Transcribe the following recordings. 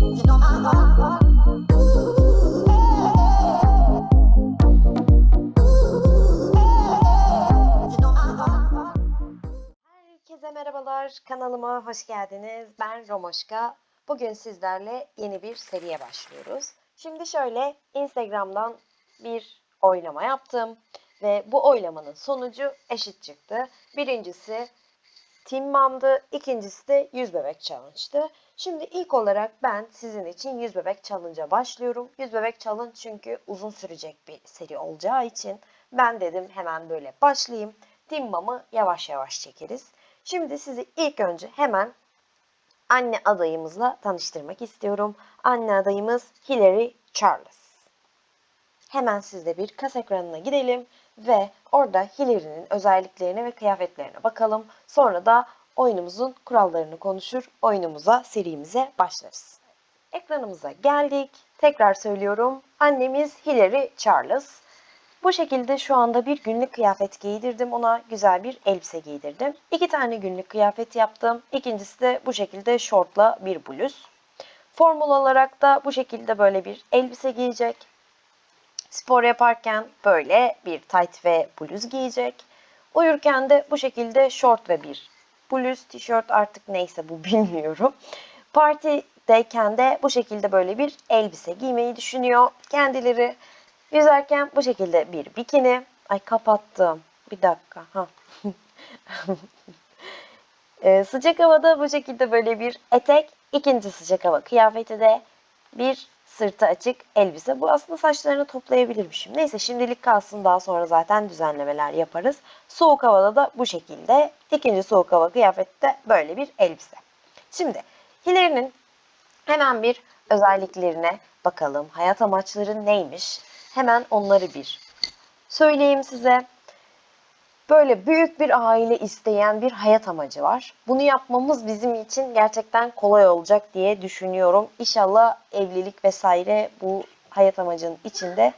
Herkese merhabalar. Kanalıma hoş geldiniz. Ben Romoşka. Bugün sizlerle yeni bir seriye başlıyoruz. Şimdi şöyle Instagram'dan bir oylama yaptım ve bu oylamanın sonucu eşit çıktı. Birincisi Team Mom'dı, ikincisi de 100 bebek challenge'dı. Şimdi ilk olarak ben sizin için 100 bebek challenge'a başlıyorum. 100 bebek challenge çünkü uzun sürecek bir seri olacağı için ben dedim hemen böyle başlayayım. Team Mom'ı yavaş yavaş çekeriz. Şimdi sizi ilk önce hemen anne adayımızla tanıştırmak istiyorum. Anne adayımız Hillary Charles. Hemen sizle bir kas ekranına gidelim ve orada Hillary'nin özelliklerine ve kıyafetlerine bakalım. Sonra da oyunumuzun kurallarını konuşur, oyunumuza, serimize başlarız. Ekranımıza geldik. Tekrar söylüyorum. Annemiz Hillary Charles. Bu şekilde şu anda bir günlük kıyafet giydirdim. Ona güzel bir elbise giydirdim. İki tane günlük kıyafet yaptım. İkincisi de bu şekilde şortla bir bluz. Formül olarak da bu şekilde böyle bir elbise giyecek. Spor yaparken böyle bir tight ve bluz giyecek. Uyurken de bu şekilde şort ve bir bluz, tişört artık neyse bu bilmiyorum. Partideyken de bu şekilde böyle bir elbise giymeyi düşünüyor. Kendileri yüzerken bu şekilde bir bikini. Ay kapattım. Bir dakika. Ha. Ee, sıcak havada bu şekilde böyle bir etek. ikinci sıcak hava kıyafeti de bir sırtı açık elbise. Bu aslında saçlarını toplayabilirmişim. Neyse şimdilik kalsın daha sonra zaten düzenlemeler yaparız. Soğuk havada da bu şekilde. ikinci soğuk hava kıyafeti de böyle bir elbise. Şimdi Hillary'nin hemen bir özelliklerine bakalım. Hayat amaçları neymiş? Hemen onları bir söyleyeyim size. Böyle büyük bir aile isteyen bir hayat amacı var. Bunu yapmamız bizim için gerçekten kolay olacak diye düşünüyorum. İnşallah evlilik vesaire bu hayat amacının içinde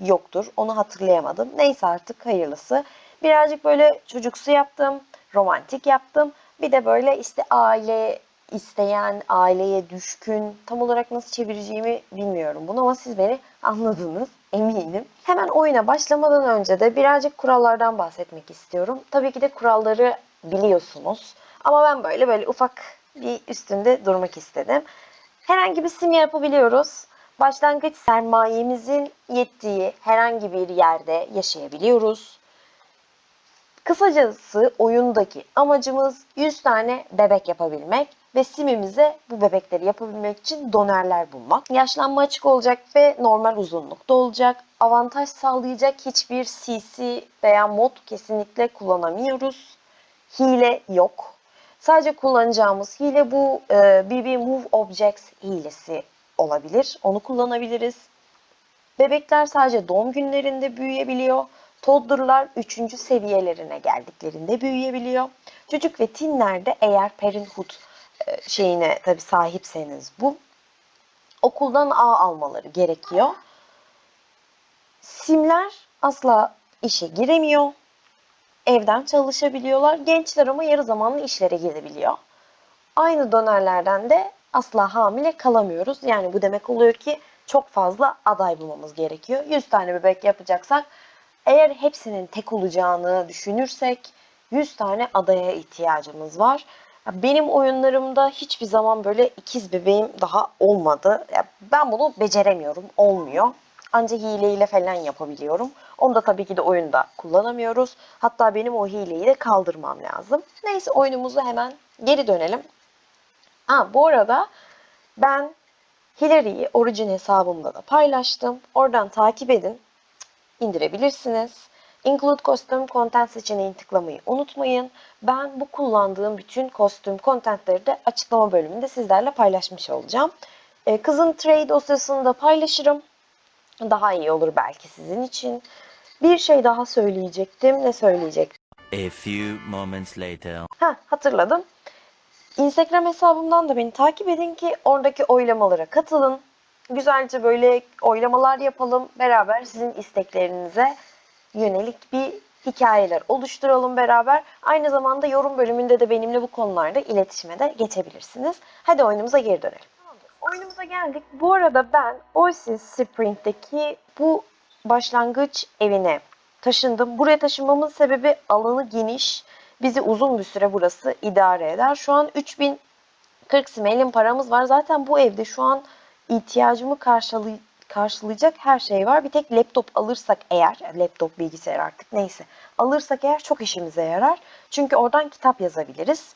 yoktur. Onu hatırlayamadım. Neyse artık hayırlısı. Birazcık böyle çocuksu yaptım, romantik yaptım. Bir de böyle işte aile isteyen, aileye düşkün, tam olarak nasıl çevireceğimi bilmiyorum bunu ama siz beni anladınız eminim. Hemen oyuna başlamadan önce de birazcık kurallardan bahsetmek istiyorum. Tabii ki de kuralları biliyorsunuz. Ama ben böyle böyle ufak bir üstünde durmak istedim. Herhangi bir sim yapabiliyoruz. Başlangıç sermayemizin yettiği herhangi bir yerde yaşayabiliyoruz. Kısacası oyundaki amacımız 100 tane bebek yapabilmek ve simimize bu bebekleri yapabilmek için donerler bulmak. Yaşlanma açık olacak ve normal uzunlukta olacak. Avantaj sağlayacak hiçbir CC veya mod kesinlikle kullanamıyoruz. Hile yok. Sadece kullanacağımız hile bu e, BB Move Objects hilesi olabilir. Onu kullanabiliriz. Bebekler sadece doğum günlerinde büyüyebiliyor. Toddler'lar 3. seviyelerine geldiklerinde büyüyebiliyor. Çocuk ve tinlerde eğer parenthood şeyine tabi sahipseniz bu okuldan A almaları gerekiyor. Simler asla işe giremiyor. Evden çalışabiliyorlar. Gençler ama yarı zamanlı işlere girebiliyor. Aynı dönerlerden de asla hamile kalamıyoruz. Yani bu demek oluyor ki çok fazla aday bulmamız gerekiyor. 100 tane bebek yapacaksak eğer hepsinin tek olacağını düşünürsek 100 tane adaya ihtiyacımız var. Benim oyunlarımda hiçbir zaman böyle ikiz bebeğim daha olmadı. Ya Ben bunu beceremiyorum, olmuyor. Ancak hileyle falan yapabiliyorum. Onu da tabii ki de oyunda kullanamıyoruz. Hatta benim o hileyi de kaldırmam lazım. Neyse oyunumuzu hemen geri dönelim. Ha, bu arada ben Hillary'yi orijin hesabımda da paylaştım. Oradan takip edin indirebilirsiniz. Include Costume Content seçeneğini tıklamayı unutmayın. Ben bu kullandığım bütün kostüm contentleri de açıklama bölümünde sizlerle paylaşmış olacağım. Ee, Kızın Trade dosyasını da paylaşırım. Daha iyi olur belki sizin için. Bir şey daha söyleyecektim. Ne söyleyecektim? A few moments later. Ha hatırladım. Instagram hesabımdan da beni takip edin ki oradaki oylamalara katılın. Güzelce böyle oylamalar yapalım. Beraber sizin isteklerinize yönelik bir hikayeler oluşturalım beraber. Aynı zamanda yorum bölümünde de benimle bu konularda iletişime de geçebilirsiniz. Hadi oyunumuza geri dönelim. Oyunumuza geldik. Bu arada ben Oasis Spring'deki bu başlangıç evine taşındım. Buraya taşınmamın sebebi alanı geniş. Bizi uzun bir süre burası idare eder. Şu an 3040 simelin paramız var. Zaten bu evde şu an ihtiyacımı karşılay- karşılayacak her şey var. Bir tek laptop alırsak eğer, laptop bilgisayar artık neyse, alırsak eğer çok işimize yarar. Çünkü oradan kitap yazabiliriz.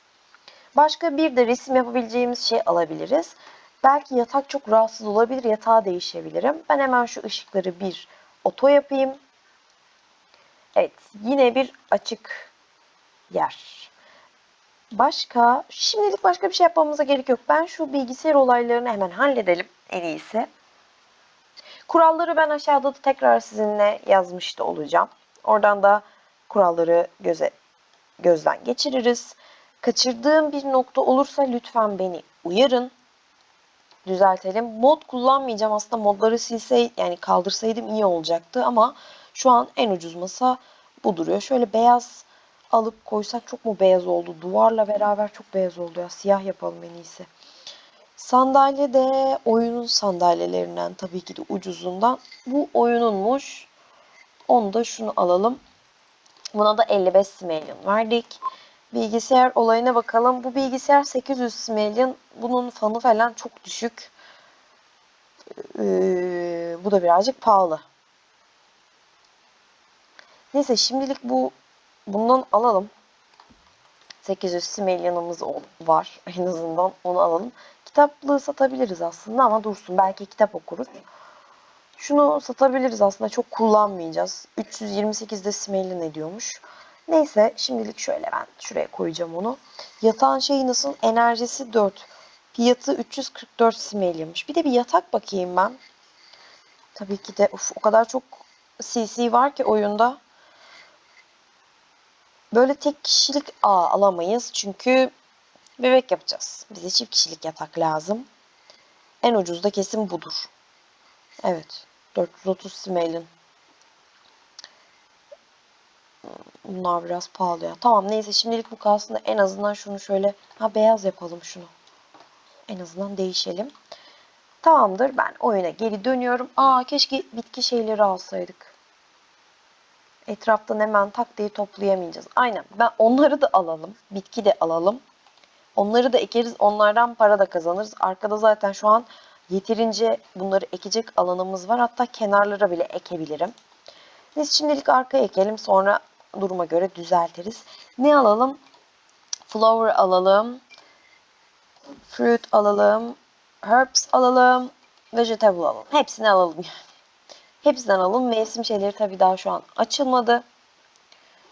Başka bir de resim yapabileceğimiz şey alabiliriz. Belki yatak çok rahatsız olabilir, yatağı değişebilirim. Ben hemen şu ışıkları bir oto yapayım. Evet, yine bir açık yer. Başka, şimdilik başka bir şey yapmamıza gerek yok. Ben şu bilgisayar olaylarını hemen halledelim en iyisi. Kuralları ben aşağıda da tekrar sizinle yazmış da olacağım. Oradan da kuralları göze gözden geçiririz. Kaçırdığım bir nokta olursa lütfen beni uyarın. Düzeltelim. Mod kullanmayacağım. Aslında modları silsey yani kaldırsaydım iyi olacaktı ama şu an en ucuz masa bu duruyor. Şöyle beyaz alıp koysak çok mu beyaz oldu? Duvarla beraber çok beyaz oldu ya. Siyah yapalım en iyisi. Sandalye de oyunun sandalyelerinden tabii ki de ucuzundan. Bu oyununmuş. Onu da şunu alalım. Buna da 55 smelyon verdik. Bilgisayar olayına bakalım. Bu bilgisayar 800 smelyon. Bunun fanı falan çok düşük. Ee, bu da birazcık pahalı. Neyse şimdilik bu bundan alalım. 800 smelyanımız ol- var. En azından onu alalım. Kitaplığı satabiliriz aslında ama dursun. Belki kitap okuruz. Şunu satabiliriz aslında. Çok kullanmayacağız. 328 de smelyan ediyormuş. Neyse şimdilik şöyle ben şuraya koyacağım onu. Yatağın şeyi nasıl? Enerjisi 4. Fiyatı 344 smelyanmış. Bir de bir yatak bakayım ben. Tabii ki de uf, o kadar çok CC var ki oyunda. Böyle tek kişilik A alamayız. Çünkü bebek yapacağız. Bize çift kişilik yatak lazım. En ucuz da kesin budur. Evet. 430 smelin. Bunlar biraz pahalı ya. Tamam neyse şimdilik bu kalsın da en azından şunu şöyle ha beyaz yapalım şunu. En azından değişelim. Tamamdır ben oyuna geri dönüyorum. Aa keşke bitki şeyleri alsaydık. Etraftan hemen tak diye toplayamayacağız. Aynen ben onları da alalım. Bitki de alalım. Onları da ekeriz. Onlardan para da kazanırız. Arkada zaten şu an yeterince bunları ekecek alanımız var. Hatta kenarlara bile ekebilirim. Biz şimdilik arkaya ekelim. Sonra duruma göre düzeltiriz. Ne alalım? Flower alalım. Fruit alalım. Herbs alalım. Vegetable alalım. Hepsini alalım. Hepsinden alalım. Mevsim şeyleri tabii daha şu an açılmadı.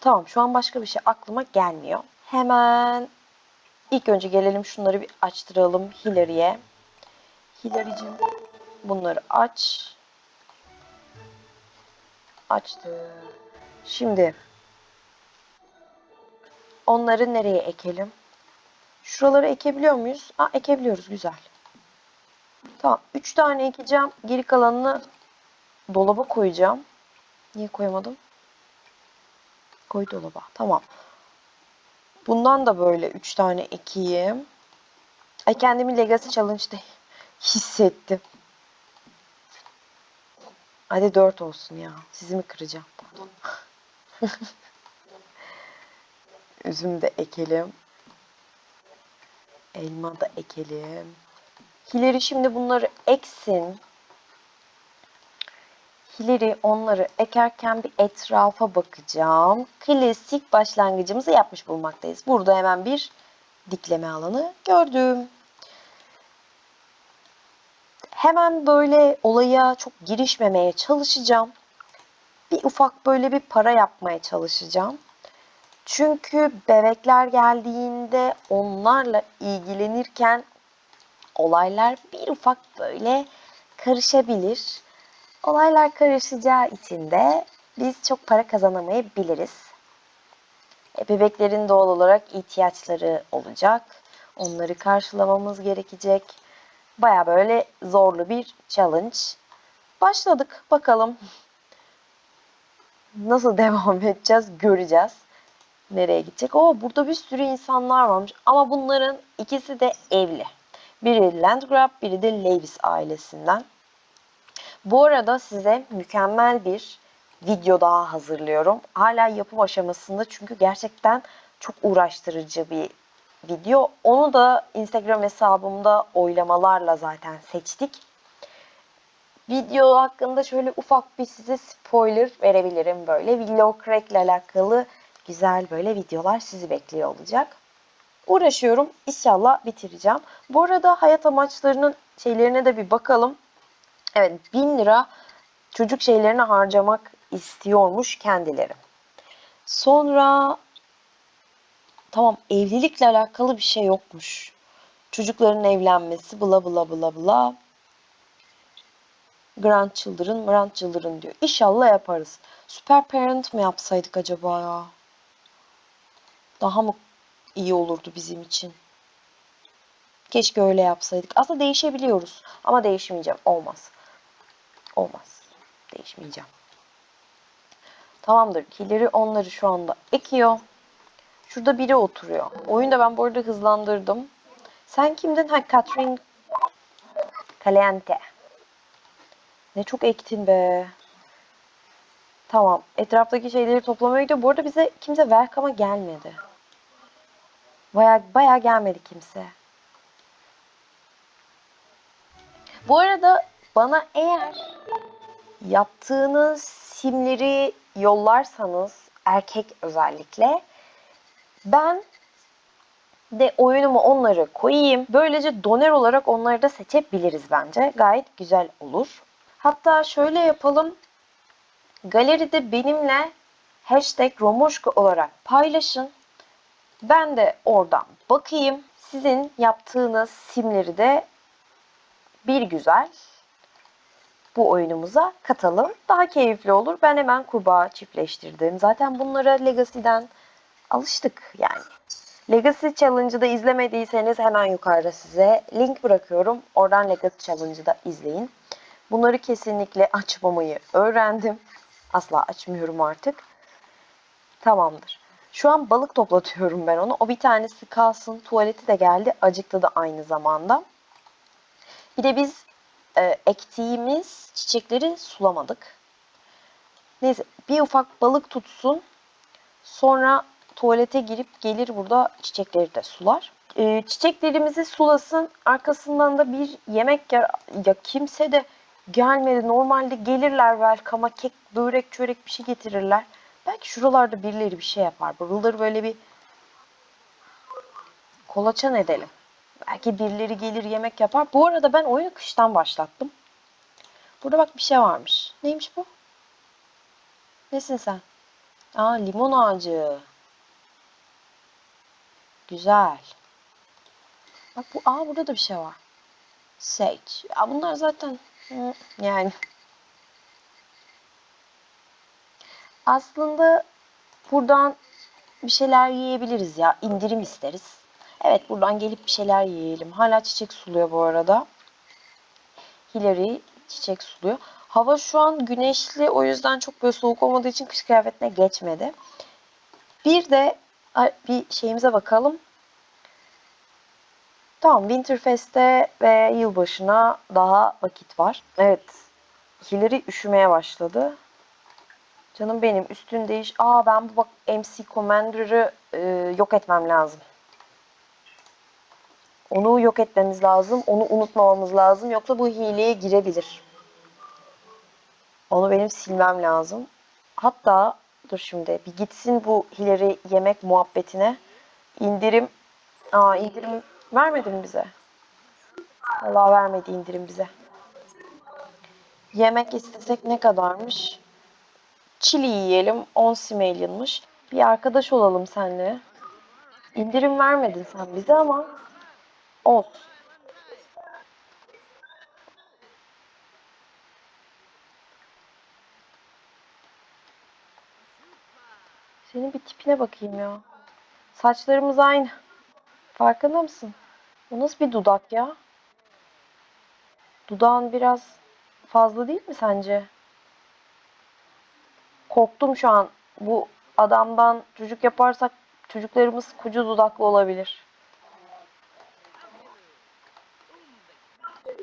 Tamam şu an başka bir şey aklıma gelmiyor. Hemen ilk önce gelelim şunları bir açtıralım Hillary'e. Hillary'cim bunları aç. Açtı. Şimdi onları nereye ekelim? Şuraları ekebiliyor muyuz? Aa, ekebiliyoruz. Güzel. Tamam. 3 tane ekeceğim. Geri kalanını dolaba koyacağım. Niye koyamadım? Koy dolaba. Tamam. Bundan da böyle 3 tane ekeyim. Ay kendimi Legacy Challenge'da hissettim. Hadi 4 olsun ya. Sizi mi kıracağım? Üzüm de ekelim. Elma da ekelim. Hileri şimdi bunları eksin. Hileri onları ekerken bir etrafa bakacağım. Klasik başlangıcımızı yapmış bulmaktayız. Burada hemen bir dikleme alanı gördüm. Hemen böyle olaya çok girişmemeye çalışacağım. Bir ufak böyle bir para yapmaya çalışacağım. Çünkü bebekler geldiğinde onlarla ilgilenirken olaylar bir ufak böyle karışabilir. Olaylar karışacağı için de biz çok para kazanamayabiliriz. E, bebeklerin doğal olarak ihtiyaçları olacak. Onları karşılamamız gerekecek. Baya böyle zorlu bir challenge. Başladık. Bakalım nasıl devam edeceğiz göreceğiz. Nereye gidecek? Oo burada bir sürü insanlar varmış. Ama bunların ikisi de evli. Biri Landgrab, biri de Levis ailesinden. Bu arada size mükemmel bir video daha hazırlıyorum. Hala yapım aşamasında çünkü gerçekten çok uğraştırıcı bir video. Onu da Instagram hesabımda oylamalarla zaten seçtik. Video hakkında şöyle ufak bir size spoiler verebilirim böyle. Vlog crack ile alakalı güzel böyle videolar sizi bekliyor olacak. Uğraşıyorum. İnşallah bitireceğim. Bu arada hayat amaçlarının şeylerine de bir bakalım. Evet 1000 lira çocuk şeylerine harcamak istiyormuş kendileri. Sonra tamam evlilikle alakalı bir şey yokmuş. Çocukların evlenmesi bla bla bla bla. Grandchildren, grandchildren diyor. İnşallah yaparız. Süper parent mi yapsaydık acaba ya? Daha mı iyi olurdu bizim için? Keşke öyle yapsaydık. Aslında değişebiliyoruz. Ama değişmeyeceğim. Olmaz. Olmaz. Değişmeyeceğim. Tamamdır. Kileri onları şu anda ekiyor. Şurada biri oturuyor. Oyunu da ben bu arada hızlandırdım. Sen kimdin? Ha Catherine Caliente. Ne çok ektin be. Tamam. Etraftaki şeyleri toplamaya gidiyor. Bu arada bize kimse welcome'a gelmedi. Baya baya gelmedi kimse. Bu arada bana eğer yaptığınız simleri yollarsanız erkek özellikle ben de oyunumu onları koyayım. Böylece doner olarak onları da seçebiliriz bence. Gayet güzel olur. Hatta şöyle yapalım. Galeride benimle hashtag Romoşka olarak paylaşın. Ben de oradan bakayım. Sizin yaptığınız simleri de bir güzel bu oyunumuza katalım. Daha keyifli olur. Ben hemen kurbağa çiftleştirdim. Zaten bunlara Legacy'den alıştık yani. Legacy Challenge'ı da izlemediyseniz hemen yukarıda size link bırakıyorum. Oradan Legacy Challenge'ı da izleyin. Bunları kesinlikle açmamayı öğrendim. Asla açmıyorum artık. Tamamdır. Şu an balık toplatıyorum ben onu. O bir tanesi kalsın. Tuvaleti de geldi. Acıktı da aynı zamanda. Bir de biz e, ektiğimiz çiçekleri sulamadık. Neyse bir ufak balık tutsun. Sonra tuvalete girip gelir burada çiçekleri de sular. E, çiçeklerimizi sulasın. Arkasından da bir yemek yer. Ya kimse de gelmedi. Normalde gelirler welcome'a kek, börek, çörek bir şey getirirler. Belki şuralarda birileri bir şey yapar. Buraları böyle bir kolaçan edelim. Belki birileri gelir yemek yapar. Bu arada ben oyunu kıştan başlattım. Burada bak bir şey varmış. Neymiş bu? Nesin sen? Aa limon ağacı. Güzel. Bak bu aa burada da bir şey var. Sage. Ya bunlar zaten yani aslında buradan bir şeyler yiyebiliriz ya. İndirim isteriz. Evet buradan gelip bir şeyler yiyelim. Hala çiçek suluyor bu arada. Hillary çiçek suluyor. Hava şu an güneşli o yüzden çok böyle soğuk olmadığı için kış kıyafetine geçmedi. Bir de bir şeyimize bakalım. Tamam Winterfest'e ve yılbaşına daha vakit var. Evet. Hillary üşümeye başladı. Canım benim üstün değiş. Aa ben bu bak MC Commander'ı e, yok etmem lazım. Onu yok etmemiz lazım. Onu unutmamamız lazım. Yoksa bu hileye girebilir. Onu benim silmem lazım. Hatta dur şimdi bir gitsin bu hileri yemek muhabbetine. İndirim Aa indirim vermedi mi bize? Allah vermedi indirim bize. Yemek istesek ne kadarmış? Çili yiyelim. 10 simelyanmış. Bir arkadaş olalım seninle. İndirim vermedin sen bize ama olsun. Senin bir tipine bakayım ya. Saçlarımız aynı. Farkında mısın? Bu nasıl bir dudak ya? Dudağın biraz fazla değil mi sence? Korktum şu an. Bu adamdan çocuk yaparsak çocuklarımız koca dudaklı olabilir.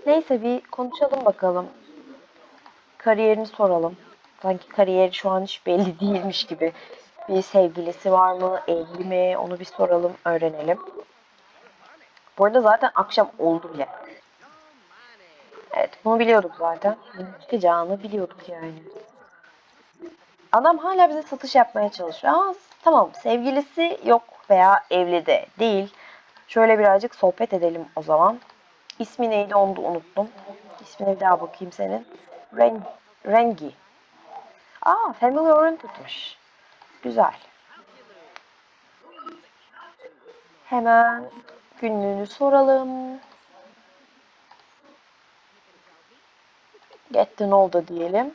Neyse bir konuşalım bakalım. Kariyerini soralım. Sanki kariyeri şu an hiç belli değilmiş gibi. Bir sevgilisi var mı, evli mi onu bir soralım, öğrenelim. Bu arada zaten akşam oldu bile. Evet bunu biliyorduk zaten. Çıkacağını biliyorduk yani. Adam hala bize satış yapmaya çalışıyor. Aa, tamam sevgilisi yok veya evli de değil. Şöyle birazcık sohbet edelim o zaman. İsmi neydi onu da unuttum. İsmine bir daha bakayım senin. Ren Rengi. Aa family oriented'mış. Güzel. Hemen günlüğünü soralım. Get to know da diyelim.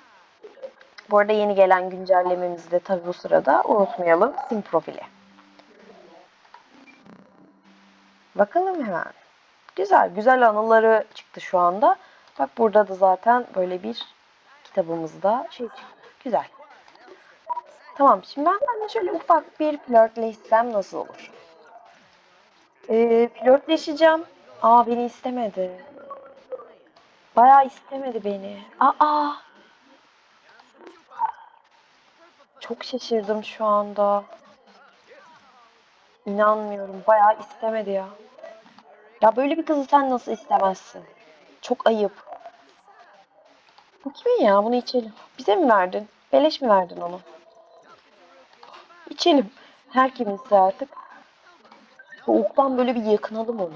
Bu arada yeni gelen güncellememizi de tabi bu sırada unutmayalım. Sim profili. Bakalım hemen. Güzel, güzel anıları çıktı şu anda. Bak burada da zaten böyle bir kitabımızda şey. Güzel. Tamam, şimdi ben seninle şöyle ufak bir flörtleşsem nasıl olur? Ee, flörtleşeceğim. Aa beni istemedi. Bayağı istemedi beni. Aa! Çok şaşırdım şu anda. İnanmıyorum. Bayağı istemedi ya. Ya böyle bir kızı sen nasıl istemezsin? Çok ayıp. Bu kimin ya? Bunu içelim. Bize mi verdin? Beleş mi verdin onu? İçelim. Her kimisi artık. Soğuktan böyle bir yakınalım onu.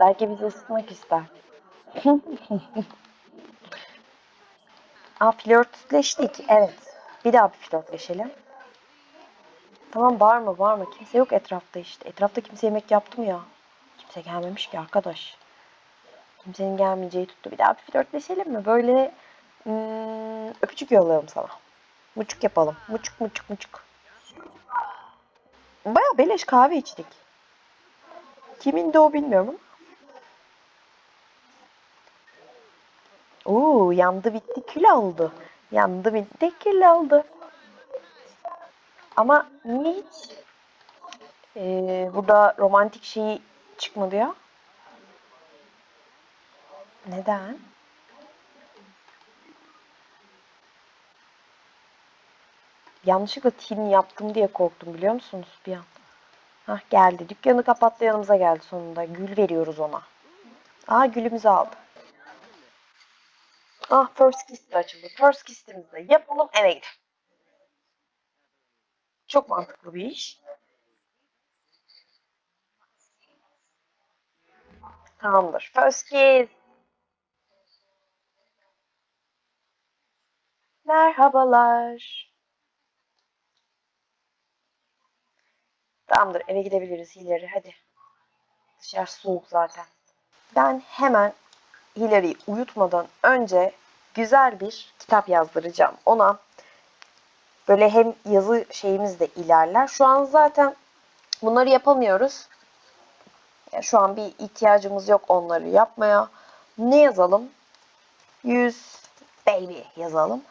Belki bizi ısıtmak ister. Aa flörtleştik. Evet. Bir daha bir flörtleşelim. Tamam bağırma bağırma. Kimse yok etrafta işte. Etrafta kimse yemek yaptı mı ya? Kimse gelmemiş ki arkadaş. Kimsenin gelmeyeceği tuttu. Bir daha bir flörtleşelim mi? Böyle hmm, öpücük yollayalım sana. Muçuk yapalım. Muçuk muçuk muçuk. Baya beleş kahve içtik. Kimin de o bilmiyorum. Oo yandı bitti kül oldu. Yandı bitti kül oldu. Ama niye hiç ee, burada romantik şeyi çıkmadı ya? Neden? Yanlışlıkla tin yaptım diye korktum biliyor musunuz bir an? Hah geldi. Dükkanı kapattı yanımıza geldi sonunda. Gül veriyoruz ona. Aa gülümüzü aldı. Ah first kiss de açıldı. First kiss'imizi yapalım eve gidelim. Çok mantıklı bir iş. Tamamdır. First kiss. Merhabalar. Tamamdır eve gidebiliriz Hilary hadi. Dışarı soğuk zaten. Ben hemen Hilary'yi uyutmadan önce güzel bir kitap yazdıracağım. Ona böyle hem yazı şeyimiz de ilerler. Şu an zaten bunları yapamıyoruz. Ya şu an bir ihtiyacımız yok onları yapmaya. Ne yazalım? 100 baby yazalım.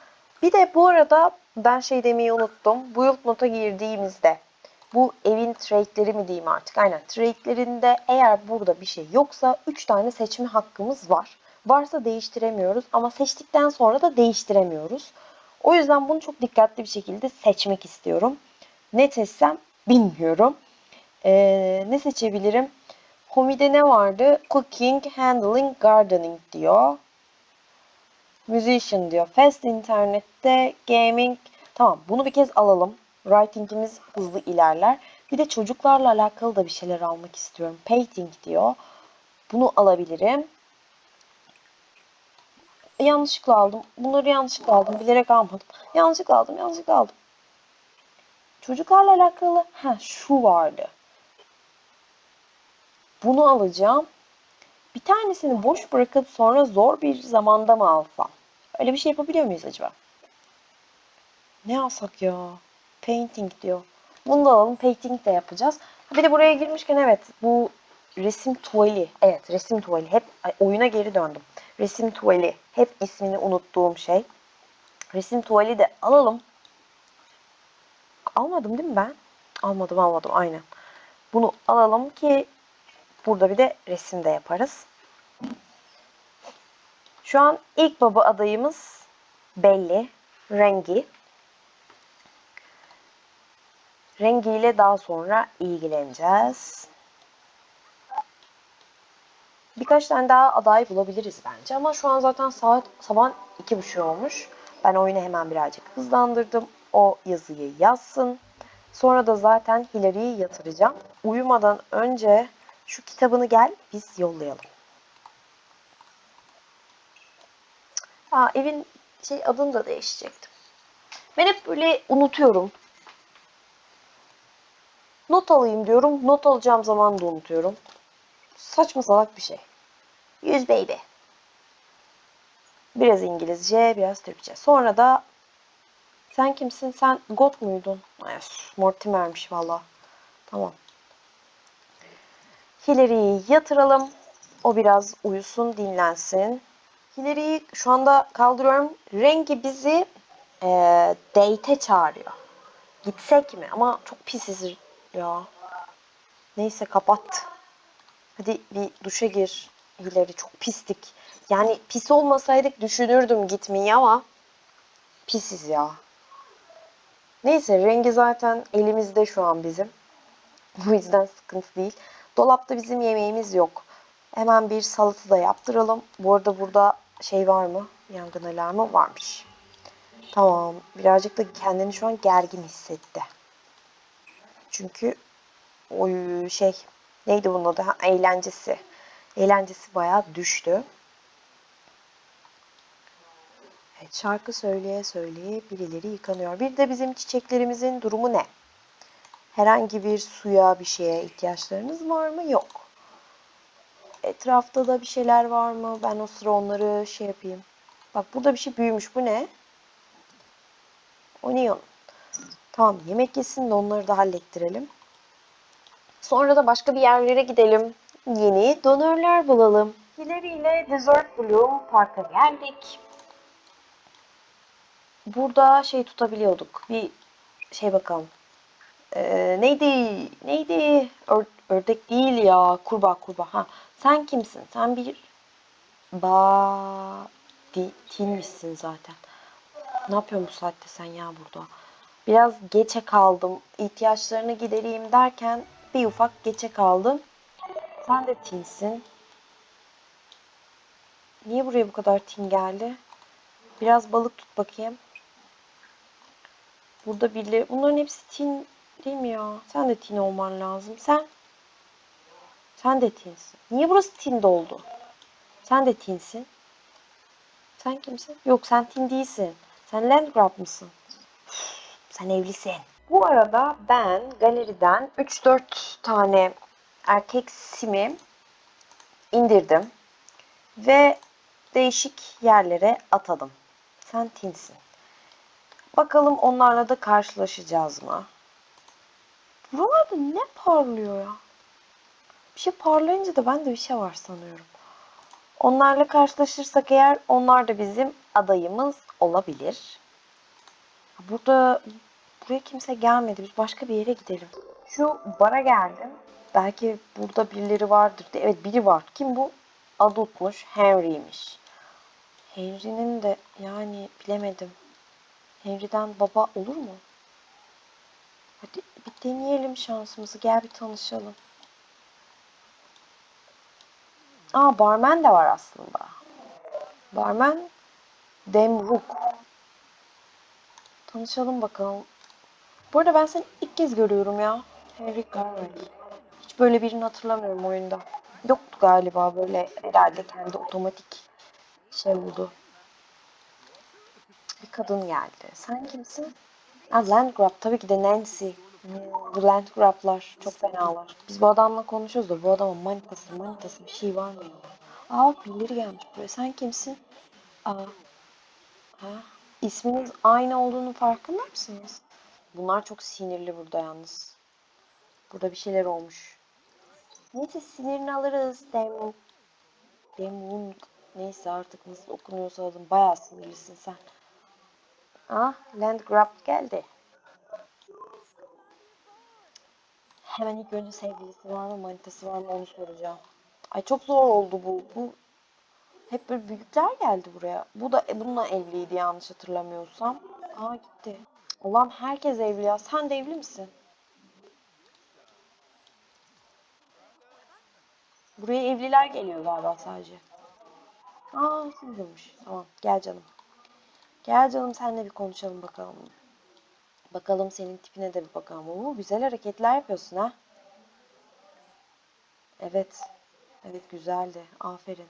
Bir de bu arada ben şey demeyi unuttum. Bu yıl nota girdiğimizde bu evin trade'leri mi diyeyim artık? Aynen trade'lerinde eğer burada bir şey yoksa 3 tane seçme hakkımız var. Varsa değiştiremiyoruz ama seçtikten sonra da değiştiremiyoruz. O yüzden bunu çok dikkatli bir şekilde seçmek istiyorum. Ne seçsem bilmiyorum. Ee, ne seçebilirim? Homi'de ne vardı? Cooking, handling, gardening diyor. Musician diyor. Fast internette, gaming. Tamam bunu bir kez alalım. Writing'imiz hızlı ilerler. Bir de çocuklarla alakalı da bir şeyler almak istiyorum. Painting diyor. Bunu alabilirim. Yanlışlıkla aldım. Bunları yanlışlıkla aldım. Bilerek almadım. Yanlışlıkla aldım. Yanlışlıkla aldım. Çocuklarla alakalı ha şu vardı. Bunu alacağım. Bir tanesini boş bırakıp sonra zor bir zamanda mı alsam? Öyle bir şey yapabiliyor muyuz acaba? Ne alsak ya? Painting diyor. Bunu da alalım. Painting de yapacağız. Bir de buraya girmişken evet bu resim tuvali. Evet resim tuvali. Hep oyuna geri döndüm. Resim tuvali. Hep ismini unuttuğum şey. Resim tuvali de alalım. Almadım değil mi ben? Almadım almadım aynen. Bunu alalım ki burada bir de resim de yaparız. Şu an ilk baba adayımız belli. Rengi. Rengiyle daha sonra ilgileneceğiz. Birkaç tane daha aday bulabiliriz bence ama şu an zaten saat sabah iki buçuk olmuş. Ben oyunu hemen birazcık hızlandırdım. O yazıyı yazsın. Sonra da zaten Hillary'yi yatıracağım. Uyumadan önce şu kitabını gel biz yollayalım. Aa, evin şey adını da değişecektim. Ben hep böyle unutuyorum. Not alayım diyorum. Not alacağım zaman da unutuyorum. Saçma salak bir şey. Yüz baby. Biraz İngilizce, biraz Türkçe. Sonra da sen kimsin? Sen God muydun? Ay, Mortimer'miş valla. Tamam. Hillary'yi yatıralım. O biraz uyusun, dinlensin. Hillary'yi şu anda kaldırıyorum. Rengi bizi eee date'e çağırıyor. Gitsek mi? Ama çok pisiz ya. Neyse kapat. Hadi bir duşa gir. Hillary çok pistik. Yani pis olmasaydık düşünürdüm gitmeyi ama pisiz ya. Neyse rengi zaten elimizde şu an bizim. Bu yüzden sıkıntı değil. Dolapta bizim yemeğimiz yok. Hemen bir salata da yaptıralım. Bu arada burada şey var mı? Yangın alarmı varmış. Tamam. Birazcık da kendini şu an gergin hissetti. Çünkü o şey neydi bunun adı? Ha, eğlencesi. Eğlencesi bayağı düştü. Evet, şarkı söyleye söyleye birileri yıkanıyor. Bir de bizim çiçeklerimizin durumu ne? Herhangi bir suya bir şeye ihtiyaçlarınız var mı? Yok. Etrafta da bir şeyler var mı? Ben o sıra onları şey yapayım. Bak burada bir şey büyümüş. Bu ne? Onion. Tamam yemek yesin de onları da hallettirelim. Sonra da başka bir yerlere gidelim. Yeni donörler bulalım. Hillary ile Desert Bloom Park'a geldik. Burada şey tutabiliyorduk. Bir şey bakalım. Ee, neydi? Neydi? Ör- ördek değil ya. Kurbağa kurbağa. Ha. Sen kimsin? Sen bir ba di zaten. Ne yapıyorsun bu saatte sen ya burada? Biraz geçe kaldım. İhtiyaçlarını gidereyim derken bir ufak geçe kaldım. Sen de tinsin. Niye buraya bu kadar tin geldi? Biraz balık tut bakayım. Burada birileri... Bunların hepsi tin değil mi ya? Sen de tin olman lazım. Sen? Sen de tinsin. Niye burası tin doldu? Sen de tinsin. Sen kimsin? Yok sen tin değilsin. Sen Landgrab mısın? Üf, Sen evlisin. Bu arada ben galeriden 3-4 tane erkek simi indirdim. Ve değişik yerlere atadım. Sen tinsin. Bakalım onlarla da karşılaşacağız mı? Buralarda ne parlıyor ya? Bir şey parlayınca da ben de bir şey var sanıyorum. Onlarla karşılaşırsak eğer onlar da bizim adayımız olabilir. Burada buraya kimse gelmedi. Biz başka bir yere gidelim. Şu bara geldim. Belki burada birileri vardır diye. Evet biri var. Kim bu? Adultmuş. Henry'miş. Henry'nin de yani bilemedim. Henry'den baba olur mu? Hadi bir deneyelim şansımızı. Gel bir tanışalım. Aa barmen de var aslında. Barmen Demruk. Tanışalım bakalım. Bu arada ben seni ilk kez görüyorum ya. Henry Garner. Hiç böyle birini hatırlamıyorum oyunda. Yoktu galiba böyle herhalde kendi otomatik şey oldu. Bir kadın geldi. Sen kimsin? Ha, Landgrab tabii ki de Nancy. Hmm, Bu Landgrab'lar çok fenalar. Biz bu adamla konuşuyoruz da bu adamın manitası manitası bir şey var mı? ya? Aa birileri gelmiş buraya. Sen kimsin? Aa. Ha? İsminiz aynı olduğunu farkında mısınız? Bunlar çok sinirli burada yalnız. Burada bir şeyler olmuş. Neyse sinirini alırız. Demon. Demon. Neyse artık nasıl okunuyorsa adın. Bayağı sinirlisin sen. Ah, Landgrab geldi. Hemen ilk önce sevgilisi var mı, manitası var mı onu soracağım. Ay çok zor oldu bu. Bu Hep böyle büyükler geldi buraya. Bu da e, bununla evliydi yanlış hatırlamıyorsam. Aa gitti. Ulan herkes evli ya. Sen de evli misin? Buraya evliler geliyor galiba sadece. Aa kimmiş? Tamam gel canım. Gel canım seninle bir konuşalım bakalım. Bakalım senin tipine de bir bakalım. Oo, güzel hareketler yapıyorsun ha. Evet. Evet güzeldi. Aferin.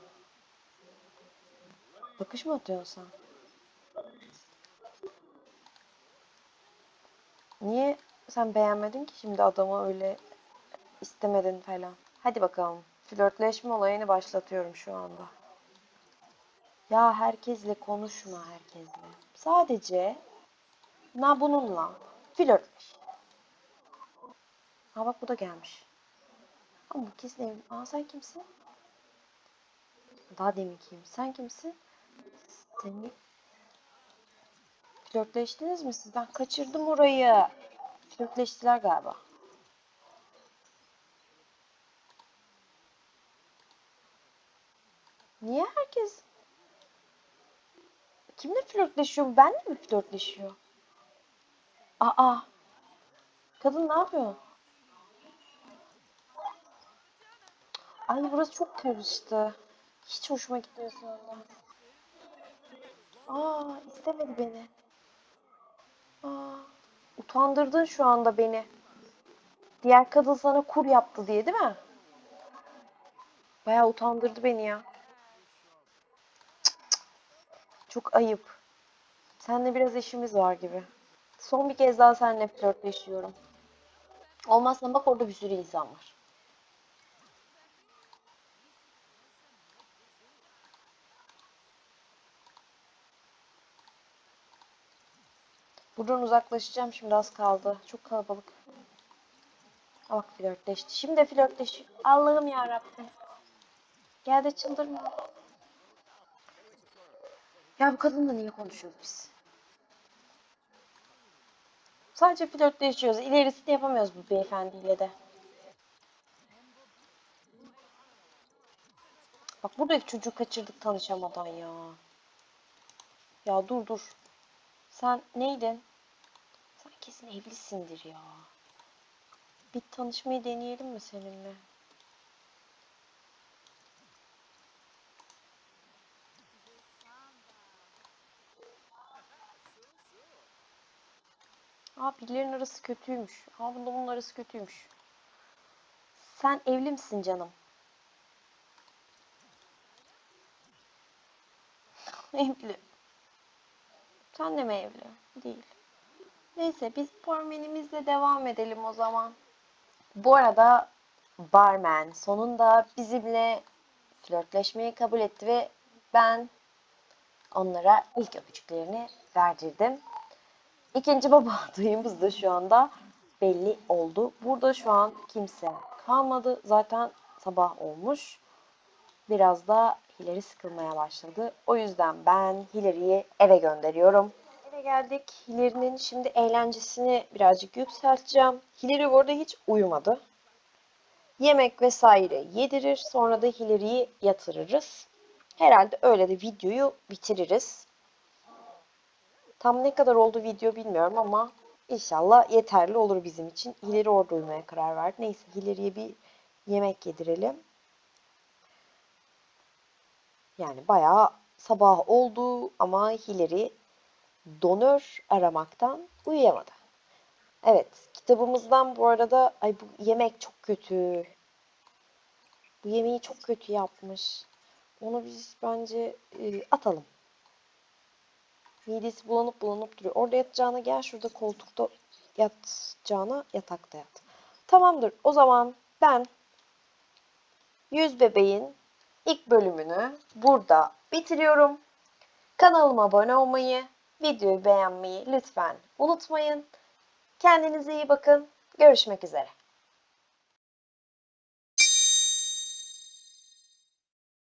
Bakış mı atıyorsun? Niye sen beğenmedin ki şimdi adamı öyle istemedin falan? Hadi bakalım. Flörtleşme olayını başlatıyorum şu anda. Ya herkesle konuşma herkesle. Sadece na bununla flörtleş. Ha bak bu da gelmiş. Ama bu kesin evli. Aa sen kimsin? Daha demin kim? Sen kimsin? Seni flörtleştiniz mi siz? Ben kaçırdım orayı. Flörtleştiler galiba. Niye herkes kimle flörtleşiyor? bu? Benle mi flörtleşiyor? Aa. Kadın ne yapıyor? Ay burası çok karıştı. Hiç hoşuma gitmiyor anda. Aa istemedi beni. Aa utandırdın şu anda beni. Diğer kadın sana kur yaptı diye değil mi? Bayağı utandırdı beni ya. Çok ayıp. Seninle biraz işimiz var gibi. Son bir kez daha seninle flörtleşiyorum. Olmazsa bak orada bir sürü insan var. Buradan uzaklaşacağım şimdi az kaldı. Çok kalabalık. Bak flörtleşti. Şimdi flörtleşiyor. Allah'ım ya Rabbim. Gel de çıldırma. Ya bu kadınla niye konuşuyoruz biz? Sadece flörtleşiyoruz. İlerisini yapamıyoruz bu beyefendiyle de. Bak burada çocuğu kaçırdık tanışamadan ya. Ya dur dur. Sen neydin? Sen kesin evlisindir ya. Bir tanışmayı deneyelim mi seninle? Aa birilerinin arası kötüymüş. Aa bunda bunun arası kötüymüş. Sen evli misin canım? Evli. Sen de mi evli? Değil. Neyse biz barmenimizle devam edelim o zaman. Bu arada barmen sonunda bizimle flörtleşmeyi kabul etti ve ben onlara ilk öpücüklerini verdirdim. İkinci baba adayımız da şu anda belli oldu. Burada şu an kimse kalmadı. Zaten sabah olmuş. Biraz da Hilary sıkılmaya başladı. O yüzden ben Hilary'yi eve gönderiyorum. Eve geldik. Hilary'nin şimdi eğlencesini birazcık yükselteceğim. Hilary bu arada hiç uyumadı. Yemek vesaire yedirir. Sonra da Hilary'yi yatırırız. Herhalde öyle de videoyu bitiririz. Tam ne kadar oldu video bilmiyorum ama inşallah yeterli olur bizim için. Hilary orada uyumaya karar verdi. Neyse Hilary'ye bir yemek yedirelim. Yani bayağı sabah oldu ama Hilary donör aramaktan uyuyamadı. Evet, kitabımızdan bu arada ay bu yemek çok kötü. Bu yemeği çok kötü yapmış. Onu biz bence e, atalım. Midesi bulanıp bulanıp duruyor. Orada yatacağına gel şurada koltukta yatacağına yatakta yat. Tamamdır. O zaman ben Yüz Bebeğin ilk bölümünü burada bitiriyorum. Kanalıma abone olmayı, videoyu beğenmeyi lütfen unutmayın. Kendinize iyi bakın. Görüşmek üzere.